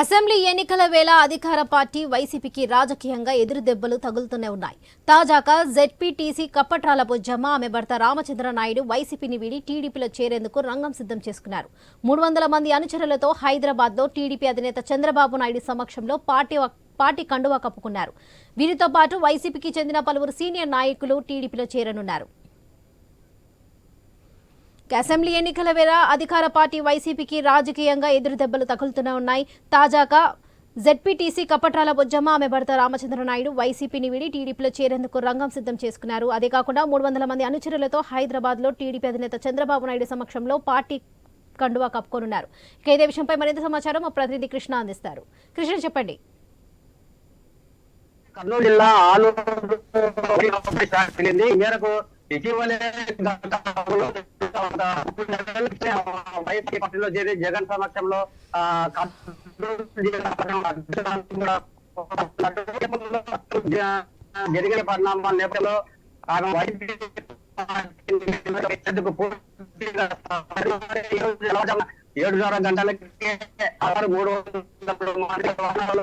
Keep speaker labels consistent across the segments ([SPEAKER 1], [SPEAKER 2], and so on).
[SPEAKER 1] Assembly ఎన్నికల వేళ అధికార పార్టీ వైసీపీకి రాజకీయంగా ఎదురు దెబ్బలు తగులుతూనే ఉన్నాయి. తాజాగా జెడ్పీటీసీ కప్పట్రాలపు జమా ఆమె భర్త రామచంద్ర నాయుడు వైసీపీని వీడి టీడీపీలో చేరేందుకు రంగం సిద్ధం చేసుకున్నారు. మూడు వందల మంది అనుచరులతో హైదరాబాద్లో టీడీపీ అధినేత చంద్రబాబు నాయుడు సమక్షంలో పార్టీ పార్టీ కండువా కప్పుకున్నారు. వీరితో పాటు వైసీపీకి చెందిన పలువురు సీనియర్ నాయకులు టీడీపీలో చేరనున్నారు. అసెంబ్లీ ఎన్నికల వేళ అధికార పార్టీ వైసీపీకి రాజకీయంగా ఎదురు దెబ్బలు తగులుతూనే ఉన్నాయి. తాజాగా జెడ్పీటీసీ కప్పట్రాల బొజ్జమ్మ ఆమె భర్త రామచంద్ర నాయుడు వైసీపీని వీడి టీడీపీలో చేరేందుకు రంగం సిద్ధం చేసుకున్నారు. అదే కాకుండా మూడు వందల మంది అనుచరులతో హైదరాబాద్లో టీడీపీ అధినేత చంద్రబాబు నాయుడు సమక్షంలో పార్టీ కండువా కప్పుకోనున్నారు. ఇక ఇదే విషయంపై మరింత సమాచారం మా ప్రతినిధి కృష్ణ అందిస్తారు. కృష్ణ చెప్పండి.
[SPEAKER 2] కర్నూలు జిల్లా ఆలూరు తెలిసింది ఈ మేరకు ఇటీవలే వైసీపీ పార్టీలో చేరి జగన్ సమక్షంలో జరిగిన పరిణామాల నేపథ్యంలో ఆమె వైసీపీ ఏడు పూర్తిగా ఏడున్నర గంటలకి ఆరు మూడు వందల వాహనాలు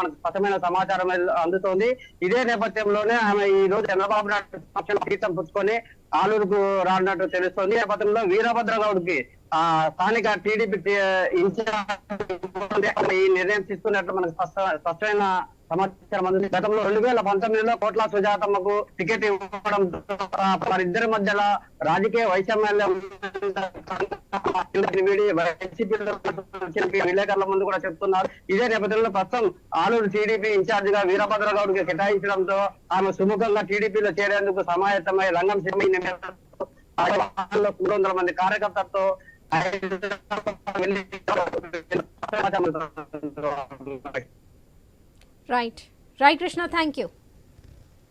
[SPEAKER 2] మనకు స్పష్టమైన సమాచారం అందుతోంది. ఇదే నేపథ్యంలోనే ఆమె ఈ రోజు చంద్రబాబు నాయుడు పక్షం తీర్థం పుచ్చుకొని ఆలూరుకు రానున్నట్టు తెలుస్తోంది. నేపథ్యంలో వీరభద్ర స్థానిక టీడీపీ ఇన్ఛార్జ్ ఈ నిర్ణయం తీసుకున్నట్లు మనకు స్పష్ట- స్పష్టమైన సమాచారం అందింది. గతంలో రెండు వేల పంతొమ్మిదిలో కోట్ల సుజాతమ్మకు టికెట్ ఇవ్వడం వారిద్దరి మధ్యలో రాజకీయ వైషమ్యాలు విలేకరుల ముందు కూడా చెప్తున్నారు. ఇదే నేపథ్యంలో ప్రస్తుతం ఆలూరు టీడీపీ ఇన్ఛార్జ్గా వీరభద్ర గౌడ్కి కేటాయించడంతో ఆమె సుముఖంగా టీడీపీలో చేరేందుకు సమాయత్తమై రంగం సిద్ధమై మూడు వందల మంది కార్యకర్తలతో
[SPEAKER 1] Right. Right, Krishna. Thank you.